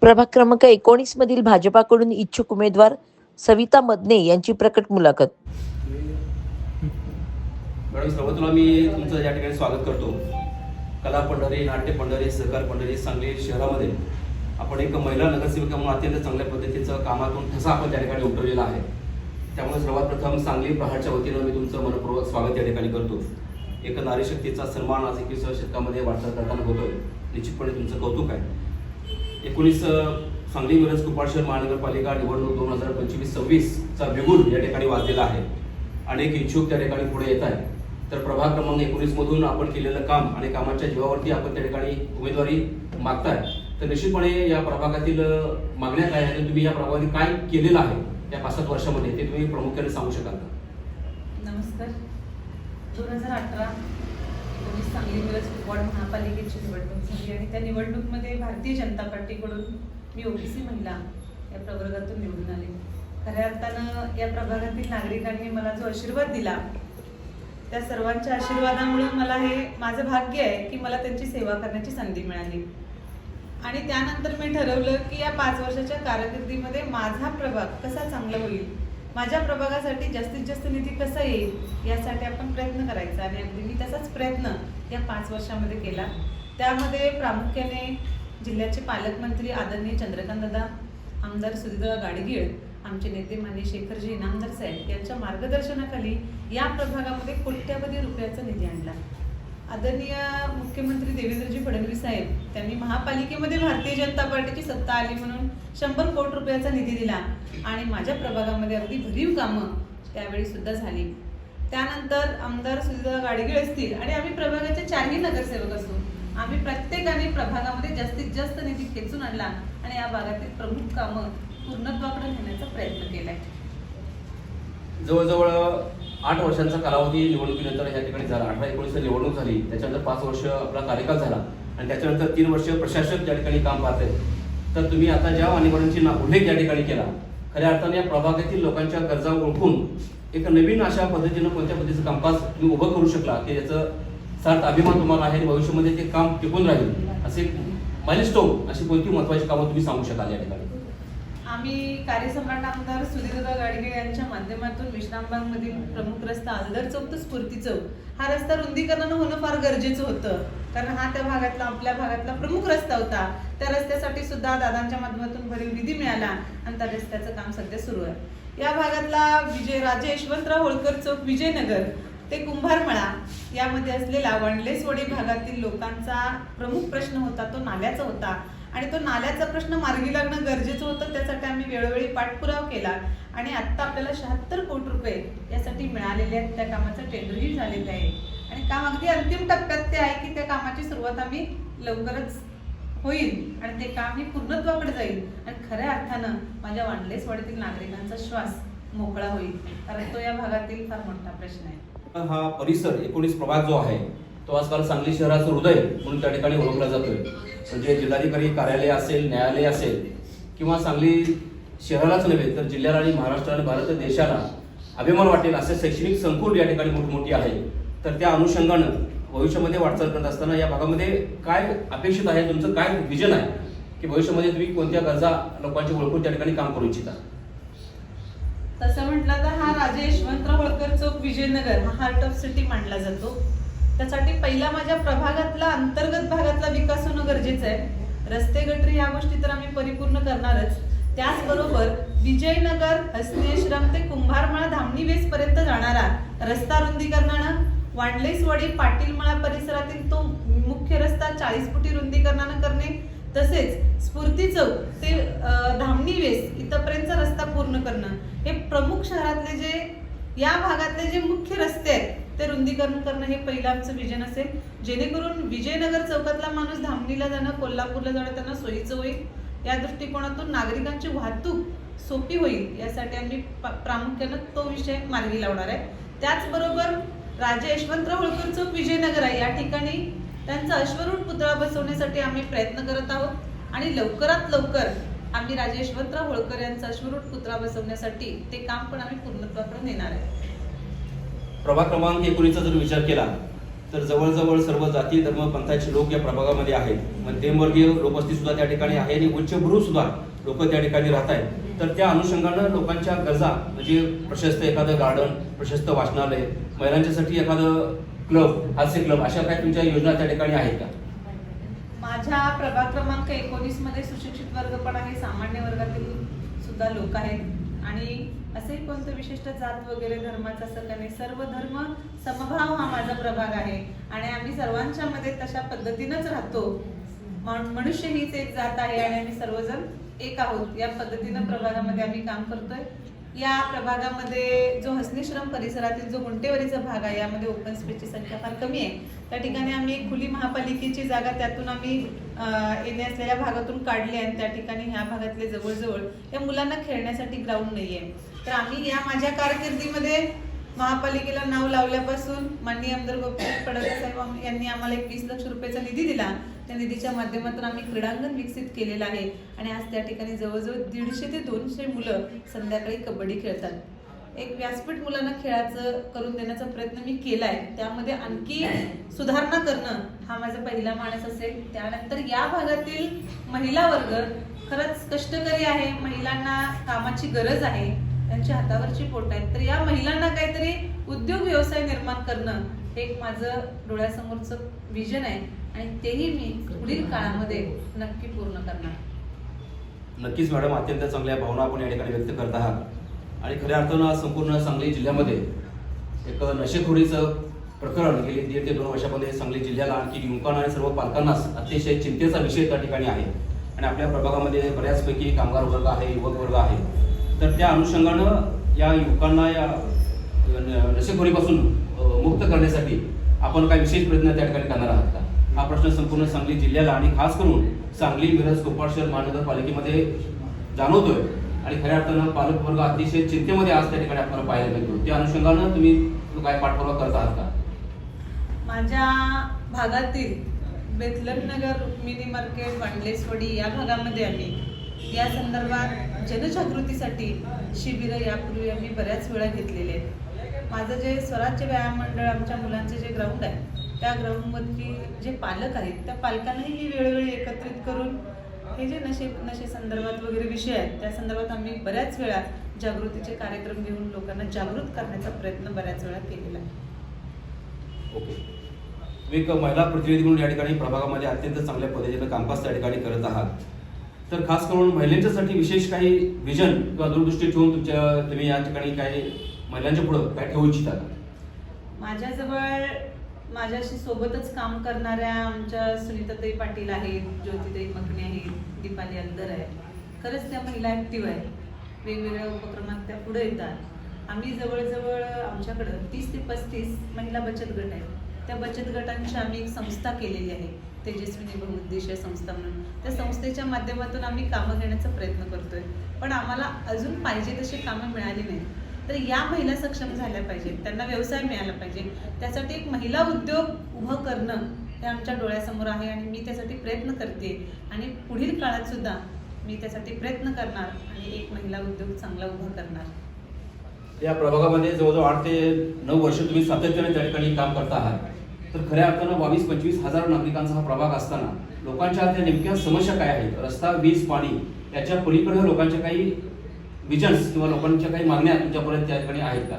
प्रभाग क्रमांक एकोणीस मधील भाजपाकडून इच्छुक उमेदवार सविता मदने यांची प्रकट मुलाखत. मॅडम सर्वप्रथम मी तुमचं या ठिकाणी स्वागत करतो. कला पंढरी नाट्य पंढरी सहकार पंढरी सांगली शहरामध्ये आपण एक महिला नगरसेविका म्हणून अत्यंत चांगल्या पद्धतीचं कामातून ठसा आपण त्या ठिकाणी उमटवलेला आहे. त्यामुळे सर्वात प्रथम सांगली प्रहारच्या वतीनं मी तुमचं मनपूर्वक स्वागत या ठिकाणी करतो. एक नारी शक्तीचा सन्मान आज एकविसाव्या शतकामध्ये वाटचाल करताना होतोय. निश्चितपणे तुमचं कौतुक आहे. एकोणीस सांगली मिरज कुपाड शहर महानगरपालिका निवडणूक दोन हजार पंचवीस सव्वीसचा बिगुल या ठिकाणी वाजलेला आहे. अनेक इच्छुक त्या ठिकाणी पुढे येत आहे तर प्रभाग क्रमांक एकोणीसमधून आपण केलेलं काम आणि कामाच्या जीवावरती आपण त्या ठिकाणी उमेदवारी मागताय. तर निश्चितपणे या प्रभागातील मागण्या काय आहेत तुम्ही या प्रभागाने काय केलेलं आहे या पाच सात वर्षामध्ये ते तुम्ही प्रामुख्याने सांगू शकाल का? नमस्कार. दोन हजार अठरा एकोणीस सांगली मिरज कुपवाड महापालिकेची निवडणूक झाली आणि त्या निवडणूकमध्ये भारतीय जनता पार्टीकडून मी ओबीसी महिला या प्रवर्गातून निवडून आले. खऱ्या अर्थानं या प्रभागातील नागरिकांनी मला जो आशीर्वाद दिला त्या सर्वांच्या आशीर्वादामुळे मला हे माझं भाग्य आहे की मला त्यांची सेवा करण्याची संधी मिळाली. आणि त्यानंतर मी ठरवलं की या पाच वर्षाच्या कारकिर्दीमध्ये माझा प्रभाग कसा चांगला होईल माझ्या प्रभागासाठी जास्तीत जास्त निधी कसा येईल यासाठी आपण प्रयत्न करायचा आणि अगदी मी तसाच प्रयत्न या पाच वर्षामध्ये केला. त्यामध्ये प्रामुख्याने जिल्ह्याचे पालकमंत्री आदरणीय चंद्रकांत दादा आमदार सुधीदा गाडगीळ आमचे नेते माननीय शेखरजी इनामदार साहेब यांच्या मार्गदर्शनाखाली या प्रभागामध्ये कोट्यावधी रुपयाचा निधी आणला. आदरणीय मुख्यमंत्री देवेंद्रजी फडणवीस साहेब त्यांनी महापालिकेमध्ये भारतीय जनता पार्टीची सत्ता आली म्हणून शंभर कोटी रुपयाचा निधी दिला. आणि माझ्या प्रभागामध्ये अगदी भरीव कामं त्यावेळी सुद्धा झाली. त्यानंतर आमदार सुद्धा गाडगीळ असतील आणि आम्ही प्रभागाचे चारही नगरसेवक असू आम्ही प्रत्येकाने प्रभागामध्ये जास्तीत जास्त निधी खेचून आणला आणि या भागातील प्रमुख कामं पूर्णत्वाकडे नेण्याचा प्रयत्न केलाय. जवळजवळ आठ वर्षांचा कालावधी निवडणुकीनंतर या ठिकाणी झाला. अठरा एकोणीस निवडणूक झाली. त्याच्यानंतर पाच वर्ष आपला कार्यकाल झाला. आणि त्याच्यानंतर तीन वर्ष प्रशासक त्या ठिकाणी काम पाहत आहेत तर तुम्ही आता ज्या मान्यवरांची ना उल्लेख या ठिकाणी केला. खऱ्या अर्थाने या प्रभागातील लोकांच्या गरजा ओळखून एक नवीन अशा पद्धतीनं कोणत्या पद्धतीचं कामकाज तुम्ही उभं करू शकला की याचं सार्थ अभिमान तुम्हाला आहे आणि भविष्यामध्ये ते काम टिकून राहील असे माइलस्टोन अशी कोणती महत्वाची कामं तुम्ही सांगू शकाल या ठिकाणी? आम्ही कार्यसम्राट आमदार सुधीरदा गाडगे यांच्या माध्यमातून विश्रामबागमधील प्रमुख रस्ता आजदर चौक तर स्फूर्ती चौक. हा रस्ता रुंदीकरण होणं फार गरजेचं होतं. कारण हा त्या भागातला आपल्या भागातला प्रमुख रस्ता होता. त्या रस्त्यासाठी सुद्धा दादांच्या माध्यमातून भरीव निधी मिळाला आणि त्या रस्त्याचं काम सध्या सुरू आहे. या भागातला विजय राजे यशवंतराव होळकर चौक विजयनगर ते कुंभारमळा यामध्ये असलेला वणलेसवडी भागातील लोकांचा प्रमुख प्रश्न होता तो नाल्याचा होता. आणि तो नाल्याचा प्रश्न मार्गी लागणं गरजेचं होतं त्यासाठी आम्ही वेळोवेळी पाठपुरावा केला. आणि आत्ता आपल्याला शहात्तर कोटी रुपये यासाठी मिळालेले आहेत त्या कामाचं टेंडरही झालेलं आहे. आणि काम अगदी अंतिम टप्प्यात ते आहे की त्या कामाची सुरुवात आम्ही लवकरच होईल आणि ते काम हे पूर्णत्वाकडे जाईल. आणि खऱ्या अर्थानं माझ्या वांडलेसवाडीतील नागरिकांचा श्वास मोकळा होईल. कारण तो या भागातील फार मोठा प्रश्न आहे. हा परिसर एकोणीस प्रभाग जो आहे तो आजकाल सांगली शहराचं हृदय म्हणून त्या ठिकाणी ओळखला जातोय. म्हणजे जिल्हाधिकारी कार्यालय असेल न्यायालय असेल किंवा सांगली शहरालाच नव्हे तर जिल्ह्याला आणि महाराष्ट्र आणि भारत देशाला अभिमान वाटेल असे शैक्षणिक संकुल या ठिकाणी मोठमोठी आहे. तर त्या अनुषंगानं भविष्यामध्ये वाटचाल करत असताना या भागामध्ये काय अपेक्षित आहे तुमचं काय विजन आहे की भविष्यामध्ये तुम्ही कोणत्या गरजा लोकांची ओळखून त्या ठिकाणी काम करू इच्छिता? तसं म्हटलं तर हा राजे यशवंतराव होळकर चौक विजयनगर हा हार्ट ऑफ सिटी मानला जातो. त्यासाठी पहिला माझ्या प्रभागातला अंतर्गत भागातला विकास होणं गरजेचं आहे. रस्ते गटरी ह्या गोष्टी तर आम्ही परिपूर्ण करणारच. त्याचबरोबर विजयनगर हसनेश्रम ते कुंभारमळा धामणी वेसपर्यंत जाणारा रस्ता रुंदीकरणानं वांडलेसवाडी पाटीलमळा परिसरातील तो मुख्य रस्ता चाळीस फुटी रुंदीकरणानं करणे तसेच स्फूर्ती चौक ते धामणी वेस इथपर्यंतचा रस्ता पूर्ण करणं. हे प्रमुख शहरातले जे या भागातले जे मुख्य रस्ते आहेत ते रुंदीकरण करणं हे पहिलं आमचं विजन असेल. जेणेकरून विजयनगर चौकातला माणूस धामणीला जाणं कोल्हापूरला जाणं त्यांना सोयीचं होईल. या दृष्टिकोनातून नागरिकांची वाहतूक सोपी होईल यासाठी आम्ही प्रामुख्यानं तो विषय मार्गी लावणार आहे. त्याचबरोबर राजे यशवंतराव होळकर चौक विजयनगर आहे. या ठिकाणी त्यांचा अश्वरूढ पुतळा बसवण्यासाठी आम्ही प्रयत्न करत आहोत. आणि लवकरात लवकर आम्ही राजे यशवंतराव होळकर यांचा अश्वरूढ पुतळा बसवण्यासाठी ते काम पण आम्ही पूर्णत्वाकडे नेणार आहे. प्रभाग क्रमांक एकोणीसचा जर विचार केला तर जवळजवळ सर्व जाती धर्म पंथाचे लोक या प्रभागामध्ये आहेत. मध्यमवर्गीय लोकवस्ती सुद्धा त्या ठिकाणी आहे आणि उच्चभ्रू सुद्धा लोक त्या ठिकाणी राहत आहेत. तर त्या अनुषंगानं लोकांच्या गरजा म्हणजे प्रशस्त एखादं गार्डन प्रशस्त वाचनालय महिलांच्यासाठी एखादं क्लब हास्य क्लब अशा काही तुमच्या योजना त्या ठिकाणी आहेत का? माझ्या प्रभाग क्रमांक एकोणीसमध्ये सुशिक्षित वर्ग पण आहे सामान्य वर्गातील सुद्धा लोक आहेत. आणि असंही कोणतं विशिष्ट जात वगैरे धर्माचं असं काही नाही सर्व धर्म समभाव हा माझा प्रभाग आहे. आणि आम्ही सर्वांच्या मध्ये तशा पद्धतीनंच राहतो. मनुष्य हीच एक जात आहे आणि आम्ही सर्वजण एक आहोत. या पद्धतीनं प्रभागामध्ये आम्ही काम करतोय. या प्रभागामध्ये जो हसनेश्रम परिसरातील जो गुंटेवरीचा भाग आहे यामध्ये ओपन स्पेसची संख्या फार कमी आहे. त्या ठिकाणी आम्ही एक खुली महापालिकेची जागा त्यातून आम्ही येणे असलेल्या भागातून काढली आणि त्या ठिकाणी ह्या भागातले जवळजवळ या मुलांना खेळण्यासाठी ग्राउंड नाही आहे तर आम्ही या माझ्या कारकिर्दीमध्ये महापालिकेला नाव लावल्यापासून माननीय आमदार गोपीनाथ पडळकर साहेब यांनी आम्हाला एक वीस लक्ष रुपयाचा निधी दिला. त्या निधीच्या माध्यमातून आम्ही क्रीडांगण विकसित केलेलं आहे. आणि आज त्या ठिकाणी जवळजवळ दीडशे ते दोनशे मुलं संध्याकाळी कबड्डी खेळतात. एक व्यासपीठ मुलांना खेळाचं करून देण्याचा प्रयत्न मी केलाय. त्यामध्ये आणखी सुधारणा करणं हा माझा पहिला माणस असेल. त्यानंतर या भागातील महिला वर्ग खरंच कष्टकरी आहे. महिलांना कामाची गरज आहे. त्यांच्या हातावरची पोट आहेत तर या महिलांना काहीतरी उद्योग व्यवसाय निर्माण करणं हे एक माझं डोळ्यासमोरचं विजन आहे. आणि तेही मी पुढील काळामध्ये नक्की पूर्ण करणार. नक्कीच मॅडम अत्यंत चांगल्या भावना आपण या ठिकाणी व्यक्त करत आहात. आणि खऱ्या अर्थानं संपूर्ण सांगली जिल्ह्यामध्ये एक नशेखोरीचं प्रकरण गेली दीड ते दोन वर्षामध्ये सांगली जिल्ह्याला आणखी युवकांना आणि सर्व पालकांनाच अतिशय चिंतेचा विषय त्या ठिकाणी आहे. आणि आपल्या प्रभागामध्ये बऱ्याचपैकी कामगार वर्ग आहे युवक वर्ग आहे. तर त्या अनुषंगानं या युवकांना या नशेखोरीपासून मुक्त करण्यासाठी आपण काही विशेष प्रयत्न त्या ठिकाणी करणार आहात का? हा प्रश्न संपूर्ण सांगली जिल्ह्याला आणि खास करून सांगली मिरज कोपाड शहर महानगरपालिकेमध्ये जाणवतोय. आणि खऱ्या अर्थानं पालकवर्ग अतिशय चिंतेमध्ये आज त्या ठिकाणी आपल्याला पाहायला मिळतो त्या अनुषंगानं तुम्ही काय पाठपुरावा करत आहात का? माझ्या भागातील बेथलम नगर मार्केट वांडलेसवडी या भागामध्ये आम्ही या संदर्भात जनजागृतीसाठी शिबिरं यापूर्वी आम्ही बऱ्याच वेळा घेतलेले आहेत. माझं जे स्वराज्य व्यायाम मंडळ आमच्या मुलांचे जे ग्राउंड आहे त्या ग्राउंडमधली जे पालक आहेत त्या पालकांनाही मी वेळोवेळी एकत्रित करून हे जे नशे नशे संदर्भात वगैरे विषय आहेत त्या संदर्भात आम्ही बऱ्याच वेळा जागृतीचे कार्यक्रम घेऊन लोकांना जागृत करण्याचा प्रयत्न बऱ्याच वेळा केलेला आहे. ओके. तुम्ही एक महिला प्रतिनिधी म्हणून या ठिकाणी प्रभागामध्ये अत्यंत चांगल्या पद्धतीनं कामकाज त्या ठिकाणी करत आहात. तर खास करून महिलांच्यासाठी विशेष काही विजन किंवा दूरदृष्टी ठेवून तुमच्या तुम्ही या ठिकाणी काही महिलांच्या पुढं काय ठेवू इच्छिता? माझ्याजवळ माझ्याशी सोबतच काम करणाऱ्या आमच्या सुनीताताई पाटील आहेत ज्योतिताई मकणे आहेत दीपाली अंदर आहे खरंच त्या महिला ॲक्टिव्ह आहेत. वेगवेगळ्या उपक्रमात त्या पुढे येतात. आम्ही जवळजवळ आमच्याकडं तीस ते पस्तीस महिला बचत गट आहेत. त्या बचत गटांची आम्ही एक संस्था केलेली आहे तेजस्विनी बहुउद्देशीय संस्था म्हणून. त्या संस्थेच्या माध्यमातून आम्ही कामं घेण्याचा प्रयत्न करतोय. पण आम्हाला अजून पाहिजे तशी कामं मिळाली नाहीत. तर या महिला सक्षम झाल्या पाहिजेत त्यांना व्यवसाय मिळाला पाहिजे. त्यासाठी एक महिला उद्योग उभं करणं हे आमच्या डोळ्यासमोर आहे आणि मी त्यासाठी प्रयत्न करते. आणि पुढील काळात सुद्धा मी त्यासाठी प्रयत्न करणार आणि एक महिला उद्योग चांगला उभा करणार. या प्रभागामध्ये जवळजवळ आठ ते नऊ वर्ष तुम्ही सातत्याने त्या ठिकाणी काम करता आहात. तर खऱ्या अर्थानं बावीस पंचवीस हजार नागरिकांचा हा प्रभाग असताना लोकांच्या त्या नेमक्या समस्या काय आहेत? रस्ता वीज पाणी याच्या पलीकडे लोकांच्या काही विजन्स किंवा लोकांच्या काही मागण्या तुमच्यापर्यंत त्या ठिकाणी आहेत का?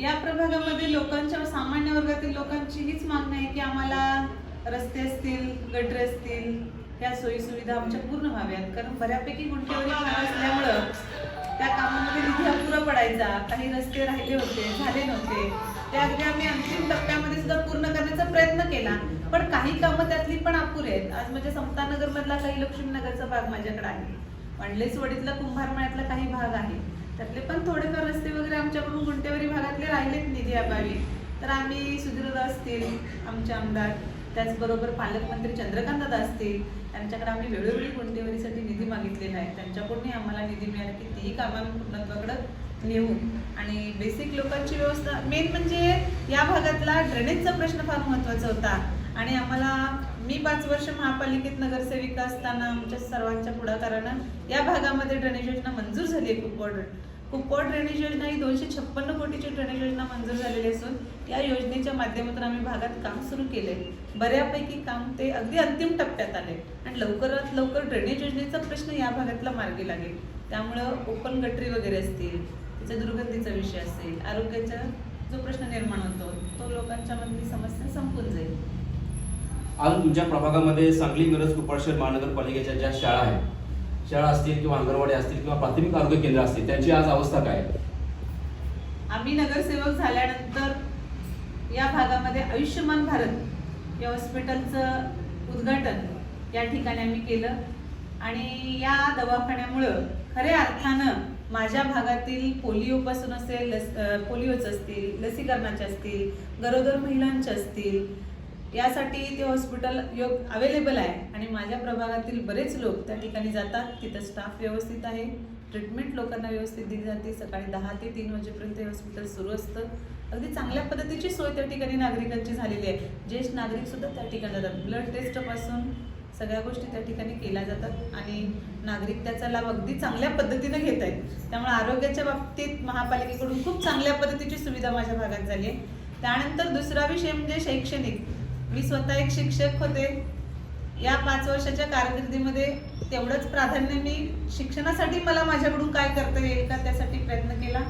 या प्रभागामध्ये लोकांच्या सामान्य वर्गातील लोकांची हीच मागणी आहे की आम्हाला रस्ते असतील गटर असतील या सोयी सुविधा आमच्या पूर्ण व्हाव्यात. कारण बऱ्यापैकी गुंठेवरी भाग असल्यामुळं त्या कामामध्ये निधी अपुरा पडायचा. काही रस्ते राहिले होते झाले नव्हते. ते अगदी आम्ही अंतिम टप्प्यामध्ये सुद्धा पूर्ण करण्याचा प्रयत्न केला. पण काही कामं त्यातली पण अपुरे आहेत. आज म्हणजे समतानगर मधला काही लक्ष्मीनगरचा भाग माझ्याकडे आहे. अंडलेसवाडीतला कुंभारमाळ्यातला काही भाग आहे. त्यातले पण थोडेफार रस्ते वगैरे आमच्याकडून गुंटेवरी भागातले राहिलेत निधी अभावी. तर आम्ही सुधीरदा असतील आमचे आमदार त्याचबरोबर पालकमंत्री चंद्रकांत असतील त्यांच्याकडे आम्ही वेळोवेळी गुंटेवरीसाठी निधी मागितलेला आहे. त्यांच्याकडूनही आम्हाला निधी मिळाला की तीही कामं पूर्णत्वाकडं नेऊ. आणि बेसिक लोकांची व्यवस्था मेन म्हणजे या भागातला ड्रेनेजचा प्रश्न फार महत्त्वाचा होता. आणि आम्हाला मी पाच वर्ष महापालिकेत नगरसेविका असताना आमच्या सर्वांच्या पुढाकारानं या भागामध्ये ड्रेनेज योजना मंजूर झाली आहे कुपवाड कुपवाड ड्रेनेज योजना ही दोनशे छप्पन्न कोटीची ड्रेनेज योजना मंजूर झालेली असून या योजनेच्या माध्यमातून आम्ही भागात काम सुरू केले बऱ्यापैकी काम ते अगदी अंतिम टप्प्यात आले. आणि लवकरात लवकर ड्रेनेज योजनेचा प्रश्न या भागातला मार्गी लागेल. त्यामुळं ओपन गटरी वगैरे असतील त्याच्या दुर्गंधीचा विषय असेल आरोग्याचा जो प्रश्न निर्माण होतो तो लोकांच्या मधली समस्या संपून जाईल. आज तुमच्या प्रभागामध्ये सांगली मिरज कुपवाड महानगरपालिकेच्या ज्या शाळा आहेत शाळा असतील किंवा अंगणवाडी असतील किंवा प्राथमिक आरोग्य केंद्र असतील त्यांची आज अवस्था काय आहे? आम्ही नगरसेवक झाल्यानंतर या भागामध्ये आयुष्यमान भारत या हॉस्पिटलचं उद्घाटन या ठिकाणी आम्ही केलं आणि या दवाखान्यामुळं खऱ्या अर्थानं माझ्या भागातील पोलिओपासून असेल लस पोलिओचं असतील लसीकरणाचे असतील गरोदर महिलांचे असतील यासाठी ते हॉस्पिटल योग अवेलेबल आहे आणि माझ्या प्रभागातील बरेच लोक त्या ठिकाणी जातात. तिथं स्टाफ व्यवस्थित आहे. ट्रीटमेंट लोकांना व्यवस्थित दिली जाते. सकाळी दहा ते तीन वाजेपर्यंत हे हॉस्पिटल सुरू असतं. अगदी चांगल्या पद्धतीची सोय त्या ठिकाणी नागरिकांची झालेली आहे. ज्येष्ठ नागरिक सुद्धा त्या ठिकाणी जातात. ब्लड टेस्टपासून सगळ्या गोष्टी त्या ठिकाणी केल्या जातात आणि नागरिक त्याचा लाभ अगदी चांगल्या पद्धतीने घेत आहेत. त्यामुळे आरोग्याच्या बाबतीत महापालिकेकडून खूप चांगल्या पद्धतीची सुविधा माझ्या भागात झाली आहे. त्यानंतर दुसरा विषय म्हणजे शैक्षणिक. मी स्वतः एक शिक्षक होते. या पाच वर्षाच्या कारकिर्दीमध्ये तेवढंच प्राधान्य मी शिक्षणासाठी मला माझ्याकडून काय करता येईल का त्यासाठी प्रयत्न केला.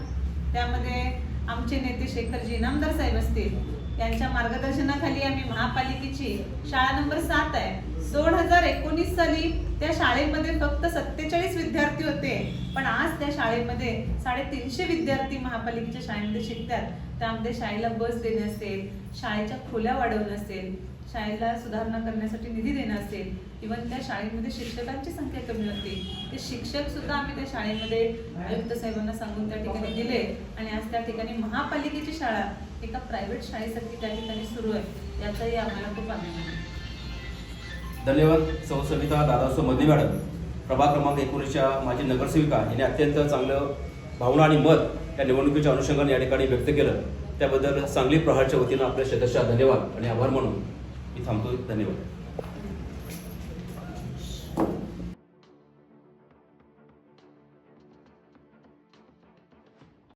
त्यामध्ये आमचे नेते शेखरजी इनामदार साहेब असतील. यांच्या मार्गदर्शनाखाली आम्ही महापालिकेची शाळा नंबर सात आहे. दोन हजार एकोणीस साली त्या शाळेमध्ये फक्त सत्तेचाळीस विद्यार्थी होते पण आज त्या शाळेमध्ये साडेतीनशे विद्यार्थी महापालिकेच्या शाळेमध्ये शिकतात. त्यामध्ये शाळेला बस देणे असेल शाळेच्या खोल्या वाढवणं असेल शाळेला सुधारणा करण्यासाठी निधी देणं असेल इव्हन त्या शाळेमध्ये शिक्षकांची संख्या कमी होती. ते शिक्षक सुद्धा आम्ही त्या शाळेमध्ये आयुक्त साहेबांना सांगून त्या ठिकाणी दिले आणि आज त्या ठिकाणी महापालिकेची शाळा एका प्रायव्हेट शाळेसारखी त्या ठिकाणी सुरू आहे. याचाही आम्हाला खूप आनंद आहे. धन्यवाद सौ सविता दादासो मधली मॅडम. प्रभाग क्रमांक एकोणीसच्या माझी नगरसेविका यांनी अत्यंत चांगलं भावना आणि मत या निवडणुकीच्या अनुषंगाने या ठिकाणी व्यक्त केलं. त्याबद्दल सांगली प्रहारच्या वतीनं आपल्या शतशः धन्यवाद आणि आभार म्हणून मी थांबतो धन्यवाद.